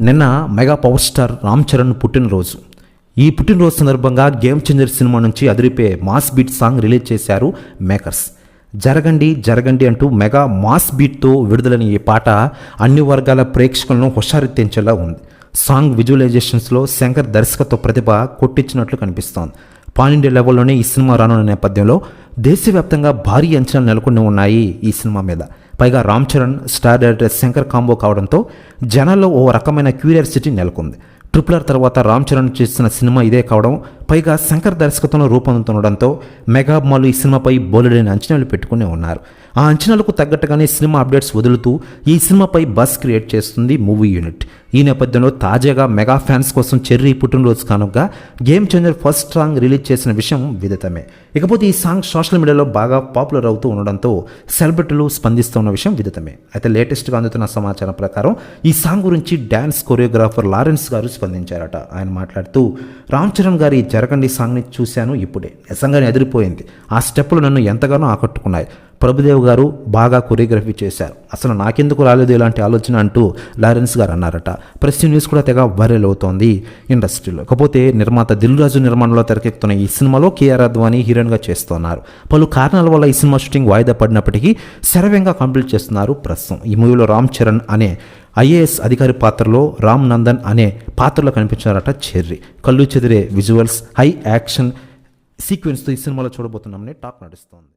నిన్న mega power star Ram Charan పుట్టినరోజు. ఈ పుట్టినరోజు సందర్భంగా గేమ్ చేంజర్ సినిమా నుంచి అదిరిపే మాస్ బీట్ సాంగ్ రిలీజ్ చేశారు మేకర్స్. జరగండి జరగండి అంటూ మెగా మాస్ బీట్తో విడుదలైన ఈ పాట అన్ని వర్గాల ప్రేక్షకులను హుషారెత్తించేలా ఉంది. సాంగ్ విజువలైజేషన్స్లో శంకర్ దర్శకత్వ ప్రతిభ కొట్టించినట్లు కనిపిస్తోంది. పాన్ఇండియా లెవెల్లోనే ఈ సినిమా రానున్న నేపథ్యంలో దేశవ్యాప్తంగా భారీ అంచనాలు నెలకొని ఉన్నాయి ఈ సినిమా మీద. పైగా Ram Charan star director Shankar combo కావడంతో జనాల్లో ఓ రకమైన క్యూరియాసిటీ నెలకొంది. ట్రిపులర్ తర్వాత రామ్ చరణ్ చేసిన సినిమా ఇదే కావడం పైగా శంకర్ దర్శకత్వంలో రూపొందుతుండడంతో మెగాబ్మాలు ఈ సినిమాపై బోలెడైన అంచనాలు పెట్టుకునే ఉన్నారు. ఆ అంచనాలకు తగ్గట్టుగానే సినిమా అప్డేట్స్ వదులుతూ ఈ సినిమాపై బస్ క్రియేట్ చేస్తుంది మూవీ యూనిట్. ఈ నేపథ్యంలో తాజాగా మెగా ఫ్యాన్స్ కోసం చెర్రీ పుట్టినరోజు కానుక game changer first song release చేసిన విషయం విదితమే. ఇకపోతే ఈ సాంగ్ సోషల్ మీడియాలో బాగా పాపులర్ అవుతూ ఉండడంతో సెలబ్రిటీలు స్పందిస్తున్న విషయం విదితమే. అయితే లేటెస్ట్గా అందుతున్న సమాచారం ప్రకారం ఈ సాంగ్ గురించి డ్యాన్స్ కొరియోగ్రాఫర్ లారెన్స్ గారు స్పందించారట. ఆయన మాట్లాడుతూ రామ్ చరణ్ గారి జరగండి సాంగ్ని చూశాను ఇప్పుడే. నిజంగానే ఎదిరిపోయింది. ఆ స్టెప్పులు నన్ను ఎంతగానో ఆకట్టుకున్నాయి. ప్రభుదేవ్ గారు బాగా కొరియోగ్రఫీ చేశారు. అసలు నాకెందుకు రాలేదు ఇలాంటి ఆలోచన అంటూ లారెన్స్ గారు అన్నారట. ప్రెస్ న్యూస్ కూడా తెగ వైరల్ అవుతోంది ఇండస్ట్రీలో. కాకపోతే నిర్మాత దిల్ రాజు నిర్మాణంలో తెరకెక్కుతున్న ఈ సినిమాలో కేఆర్ అద్వానీ హీరోయిన్గా చేస్తున్నారు. పలు కారణాల వల్ల ఈ సినిమా షూటింగ్ వాయిదా పడినప్పటికీ శరవ్యంగా కంప్లీట్ చేస్తున్నారు ప్రస్తుతం. ఈ మూవీలో రామ్ చరణ్ అనే ఐఏఎస్ అధికారి పాత్రలో రామ్ నందన్ అనే పాత్రలో కనిపించారట చెర్రీ. కళ్ళు చెదిరే విజువల్స్ హై యాక్షన్ సీక్వెన్స్తో ఈ సినిమాలో చూడబోతున్నామని టాక్ నడుస్తోంది.